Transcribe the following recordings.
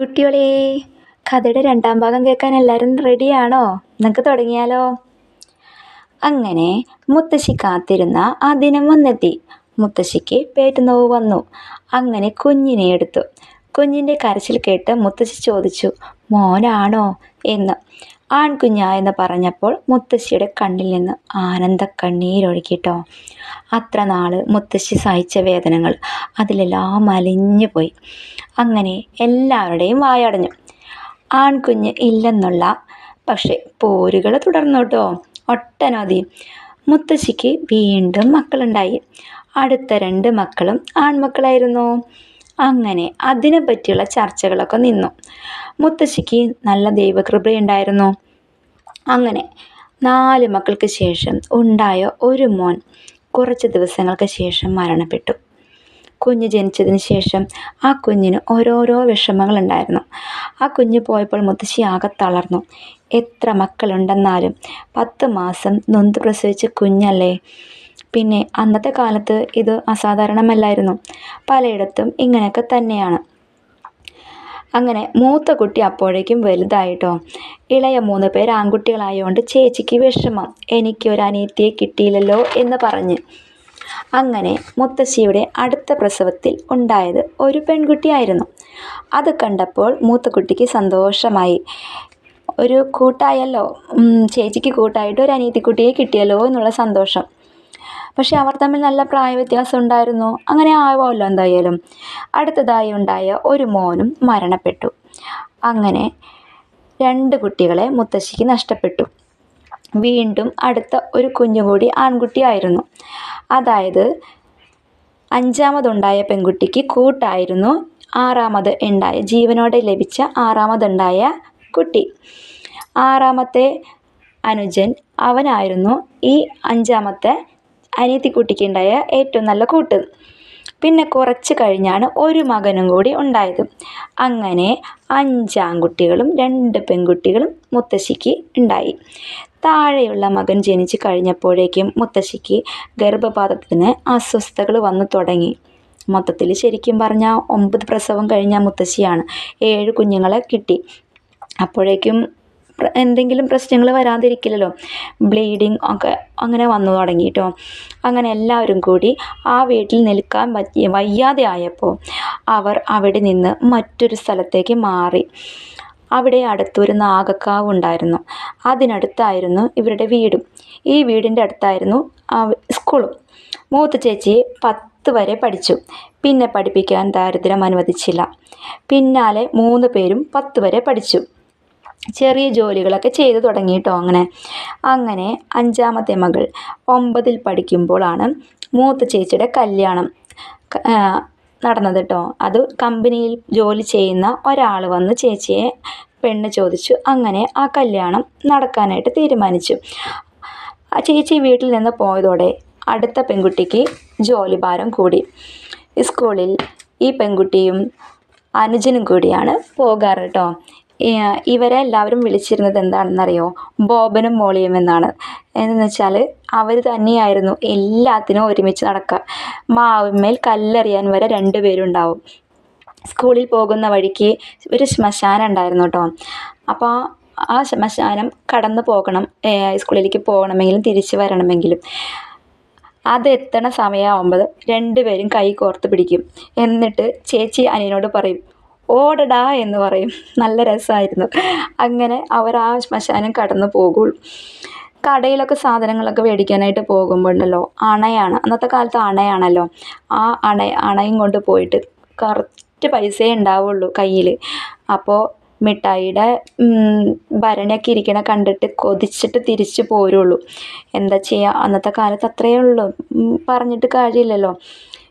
കുട്ടികളെ കഥയുടെ രണ്ടാം ഭാഗം കേൾക്കാൻ എല്ലാവരും റെഡിയാണോ നമുക്ക് തുടങ്ങിയാലോ? അങ്ങനെ മുത്തശ്ശി കാത്തിരുന്ന ആ ദിനം വന്നെത്തി. മുത്തശ്ശിക്ക് പേറ്റുനോവ് വന്നു. അങ്ങനെ കുഞ്ഞിനെ എടുത്തു. കുഞ്ഞിന്റെ കരച്ചിൽ കേട്ട് മുത്തശ്ശി ചോദിച്ചു മോനാണോ? എന്ന്. ആൺകുഞ്ഞായെന്ന് പറഞ്ഞപ്പോൾ മുത്തശ്ശിയുടെ കണ്ണിൽ നിന്ന് ആനന്ദ കണ്ണീരൊഴുകിട്ടോ അത്ര നാൾ മുത്തശ്ശി സഹിച്ച വേദനകൾ അതിലെല്ലാം അലിഞ്ഞു പോയി. അങ്ങനെ എല്ലാവരുടെയും വായടഞ്ഞു. ആൺകുഞ്ഞ് ഇല്ലെന്നുള്ള പക്ഷേ പോരുകൾ തുടർന്നു കേട്ടോ ഒട്ടനവധി. മുത്തശ്ശിക്ക് വീണ്ടും മക്കളുണ്ടായി. അടുത്ത രണ്ട് മക്കളും ആൺമക്കളായിരുന്നു. അങ്ങനെ അതിനെ പറ്റിയുള്ള ചർച്ചകളൊക്കെ നിന്നു. മുത്തശ്ശിക്ക് നല്ല ദൈവകൃപയുണ്ടായിരുന്നു. അങ്ങനെ നാല് മക്കൾക്ക് ശേഷം ഉണ്ടായ ഒരു മോൻ കുറച്ച് ദിവസങ്ങൾക്ക് ശേഷം മരണപ്പെട്ടു. കുഞ്ഞ് ജനിച്ചതിന് ശേഷം ആ കുഞ്ഞിന് ഓരോരോ വിഷമങ്ങളുണ്ടായിരുന്നു. ആ കുഞ്ഞ് പോയപ്പോൾ മുത്തശ്ശി ആകെ തളർന്നു. എത്ര മക്കളുണ്ടെന്നാലും പത്ത് മാസം നൊന്ത് പ്രസവിച്ച കുഞ്ഞല്ലേ? പിന്നെ അന്നത്തെ കാലത്ത് ഇത് അസാധാരണമല്ലായിരുന്നു. പലയിടത്തും ഇങ്ങനെയൊക്കെ തന്നെയാണ്. അങ്ങനെ മൂത്ത കുട്ടി അപ്പോഴേക്കും വലുതായിട്ടോ. ഇളയ മൂന്ന് പേർ ആൺകുട്ടികളായതുകൊണ്ട് ചേച്ചിക്ക് വിഷമം. എനിക്ക് ഒരു അനിയത്തിയെ കിട്ടിയില്ലല്ലോ എന്ന് പറഞ്ഞ്. അങ്ങനെ മുത്തശ്ശിയുടെ അടുത്ത പ്രസവത്തിൽ ഉണ്ടായത് ഒരു പെൺകുട്ടിയായിരുന്നു. അത് കണ്ടപ്പോൾ മൂത്ത കുട്ടിക്ക് സന്തോഷമായി. ഒരു കൂട്ടായല്ലോ. ചേച്ചിക്ക് കൂട്ടായിട്ട് ഒരു അനിയത്തിക്കുട്ടിയെ കിട്ടിയല്ലോ എന്നുള്ള സന്തോഷം. പക്ഷെ അവർ തമ്മിൽ നല്ല പ്രായ വ്യത്യാസം ഉണ്ടായിരുന്നു. അങ്ങനെ ആവാമല്ലോ എന്തായാലും. അടുത്തതായി ഉണ്ടായ ഒരു മോനും മരണപ്പെട്ടു. അങ്ങനെ രണ്ട് കുട്ടികളെ മുത്തശ്ശിക്ക് നഷ്ടപ്പെട്ടു. വീണ്ടും അടുത്ത ഒരു കുഞ്ഞുകൂടി ആൺകുട്ടിയായിരുന്നു അതായത് അഞ്ചാമതുണ്ടായ പെൺകുട്ടിക്ക് കൂട്ടായിരുന്നു. ആറാമത് ഉണ്ടായ ജീവനോടെ ലഭിച്ച ആറാമതുണ്ടായ കുട്ടി. ആറാമത്തെ അനുജൻ അവനായിരുന്നു. ഈ അഞ്ചാമത്തെ അനിയത്തിക്കുട്ടിക്കുണ്ടായ ഏറ്റവും നല്ല കൂട്ട്. പിന്നെ കുറച്ച് കഴിഞ്ഞാണ് ഒരു മകനും കൂടി ഉണ്ടായത്. അങ്ങനെ അഞ്ചാൺകുട്ടികളും രണ്ട് പെൺകുട്ടികളും മുത്തശ്ശിക്ക് ഉണ്ടായി. താഴെയുള്ള മകൻ ജനിച്ചു കഴിഞ്ഞപ്പോഴേക്കും മുത്തശ്ശിക്ക് ഗർഭപാത്രത്തിന് അസ്വസ്ഥതകൾ വന്നു തുടങ്ങി. മൊത്തത്തിൽ ശരിക്കും പറഞ്ഞാൽ ഒമ്പത് പ്രസവം കഴിഞ്ഞ മുത്തശ്ശിയാണ്. ഏഴ് കുഞ്ഞുങ്ങളെ കിട്ടി. അപ്പോഴേക്കും എന്തെങ്കിലും പ്രശ്നങ്ങൾ വരാതിരിക്കില്ലല്ലോ. ബ്ലീഡിങ് ഒക്കെ അങ്ങനെ വന്നു തുടങ്ങി കേട്ടോ അങ്ങനെ എല്ലാവരും കൂടി ആ വീട്ടിൽ നിൽക്കാൻ പറ്റിയ വയ്യാതെ ആയപ്പോൾ അവർ അവിടെ നിന്ന് മറ്റൊരു സ്ഥലത്തേക്ക് മാറി. അവിടെ അടുത്തൊരു നാഗക്കാവ് ഉണ്ടായിരുന്നു. അതിനടുത്തായിരുന്നു ഇവരുടെ വീടും. ഈ വീടിന്റെ അടുത്തായിരുന്നു സ്കൂളും. മൂത്ത ചേച്ചി പത്ത് വരെ പഠിച്ചു. പിന്നെ പഠിപ്പിക്കാൻ ദാരിദ്ര്യം അനുവദിച്ചില്ല. പിന്നാലെ മൂന്ന് പേരും പത്ത് വരെ പഠിച്ചു. ചെറിയ ജോലികളൊക്കെ ചെയ്തു തുടങ്ങി കേട്ടോ അങ്ങനെ. അങ്ങനെ അഞ്ചാമത്തെ മകൾ ഒമ്പതിൽ പഠിക്കുമ്പോഴാണ് മൂത്ത ചേച്ചിയുടെ കല്യാണം നടന്നത് കേട്ടോ അത് കമ്പനിയിൽ ജോലി ചെയ്യുന്ന ഒരാൾ വന്ന് ചേച്ചിയെ പെണ്ണ് ചോദിച്ചു. അങ്ങനെ ആ കല്യാണം നടക്കാനായിട്ട് തീരുമാനിച്ചു. ആ ചേച്ചി വീട്ടിൽ നിന്ന് പോയതോടെ അടുത്ത പെൺകുട്ടിക്ക് ജോലി ഭാരം കൂടി സ്കൂളിൽ ഈ പെൺകുട്ടിയും അനുജനും കൂടിയാണ് പോകാറ് കേട്ടോ ഇവരെ എല്ലാവരും വിളിച്ചിരുന്നത് എന്താണെന്നറിയോ? ബോബനും മോളിയും എന്നാണ്. എന്ന് വെച്ചാൽ അവർ തന്നെയായിരുന്നു എല്ലാത്തിനും ഒരുമിച്ച് നടക്കുക മാവിന്മേൽ കല്ലെറിയാൻ വരെ രണ്ട് പേരുണ്ടാവും. സ്കൂളിൽ പോകുന്ന വഴിക്ക് ഒരു ശ്മശാനം ഉണ്ടായിരുന്നു കേട്ടോ. അപ്പോൾ ആ ശ്മശാനം കടന്നു പോകണം സ്കൂളിലേക്ക് പോകണമെങ്കിലും തിരിച്ചു വരണമെങ്കിലും. അത് സമയമാകുമ്പോൾ രണ്ടുപേരും കൈ കോർത്ത് പിടിക്കും. എന്നിട്ട് ചേച്ചി അനിയനോട് പറയും ഓടടാ എന്ന് പറയും. നല്ല രസമായിരുന്നു. അങ്ങനെ അവർ ആ ശ്മശാനം കടന്നു പോകുള്ളൂ കടയിലൊക്കെ സാധനങ്ങളൊക്കെ മേടിക്കാനായിട്ട് പോകുമ്പോഴുണ്ടല്ലോ അണയാണ്. അന്നത്തെ കാലത്ത് അണയാണല്ലോ. ആ അണ അണയും കൊണ്ട് പോയിട്ട് കറക്റ്റ് പൈസയേ ഉണ്ടാവുള്ളൂ കയ്യിൽ അപ്പോൾ മിഠായിയുടെ ഭരണിയൊക്കെ ഇരിക്കണ കണ്ടിട്ട് കൊതിച്ചിട്ട് തിരിച്ചു പോരുള്ളൂ. എന്താ ചെയ്യുക അന്നത്തെ കാലത്ത് അത്രയേ ഉള്ളൂ. പറഞ്ഞിട്ട് കാര്യമില്ലല്ലോ.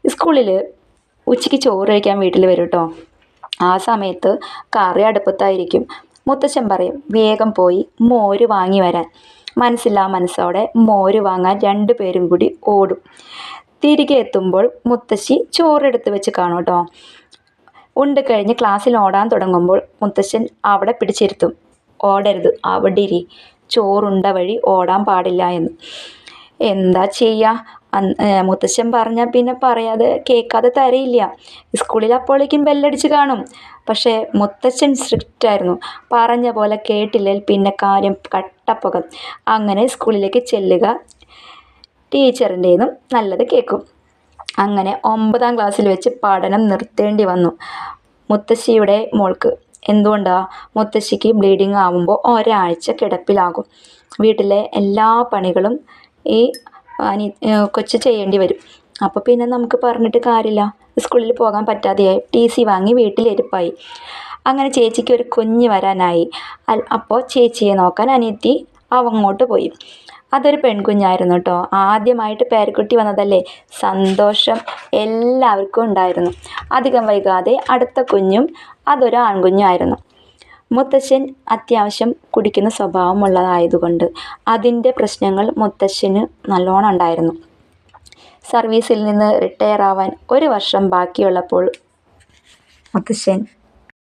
സ്കൂളിൽ ഉച്ചയ്ക്ക് ചോറ് കഴിക്കാൻ വീട്ടിൽ വരും കേട്ടോ ആ സമയത്ത് കറി അടുപ്പത്തായിരിക്കും. മുത്തശ്ശൻ പറയും വേഗം പോയി മോര് വാങ്ങി വരാൻ. മനസ്സില്ലാ മനസ്സോടെ മോര് വാങ്ങാൻ രണ്ടു പേരും കൂടി ഓടും. തിരികെ എത്തുമ്പോൾ മുത്തശ്ശി ചോറെടുത്ത് വെച്ച് കാണും കേട്ടോ ഉണ്ട് കഴിഞ്ഞ് ക്ലാസ്സിൽ ഓടാൻ തുടങ്ങുമ്പോൾ മുത്തശ്ശൻ അവിടെ പിടിച്ചിരുത്തും. ഓടരുത് അവിടെ ഇരി. ചോറുണ്ട വഴി ഓടാൻ പാടില്ല എന്ന്. എന്താ ചെയ്യുക മുത്തശ്ശൻ പറഞ്ഞാൽ പിന്നെ പറയാതെ കേൾക്കാതെ തരയില്ല. സ്കൂളിൽ അപ്പോഴേക്കും ബെല്ലടിച്ച് കാണും. പക്ഷേ മുത്തച്ഛൻ സ്ട്രിക്റ്റായിരുന്നു. പറഞ്ഞ പോലെ കേട്ടില്ലെങ്കിൽ പിന്നെ കാര്യം കട്ടപ്പുക. അങ്ങനെ സ്കൂളിലേക്ക് ചെല്ലുക ടീച്ചറിന്റെന്നും നല്ലത് കേൾക്കും. അങ്ങനെ ഒമ്പതാം ക്ലാസ്സിൽ വെച്ച് പഠനം നിർത്തേണ്ടി വന്നു. മുത്തശ്ശിയുടെ മോൾക്ക് എന്തുകൊണ്ടാ? മുത്തശ്ശിക്ക് ബ്ലീഡിങ് ആവുമ്പോൾ ഒരാഴ്ച കിടപ്പിലാകും. വീട്ടിലെ എല്ലാ പണികളും ഈ അനി കൊച്ച് ചെയ്യേണ്ടി വരും. അപ്പോൾ പിന്നെ നമുക്ക് പറഞ്ഞിട്ട് കാര്യമില്ല. സ്കൂളിൽ പോകാൻ പറ്റാതെയായി. ടി സി വാങ്ങി വീട്ടിലിരിപ്പായി അങ്ങനെ ചേച്ചിക്ക് ഒരു കുഞ്ഞ് വരാനായി. അപ്പോൾ ചേച്ചിയെ നോക്കാൻ അനിയത്തി അവങ്ങോട്ട് പോയി. അതൊരു പെൺകുഞ്ഞായിരുന്നു കേട്ടോ ആദ്യമായിട്ട് പേരക്കുട്ടി വന്നതല്ലേ? സന്തോഷം എല്ലാവർക്കും ഉണ്ടായിരുന്നു. അധികം വൈകാതെ അടുത്ത കുഞ്ഞും അതൊരു ആൺകുഞ്ഞായിരുന്നു മുത്തശ്ശൻ അത്യാവശ്യം കുടിക്കുന്ന സ്വഭാവമുള്ളതായതുകൊണ്ട് അതിന്റെ പ്രശ്നങ്ങൾ മുത്തശ്ശന് നല്ലോണം ഉണ്ടായിരുന്നു. സർവീസിൽ നിന്ന് റിട്ടയർ ആവാൻ ഒരു വർഷം ബാക്കിയുള്ളപ്പോൾ മുത്തശ്ശൻ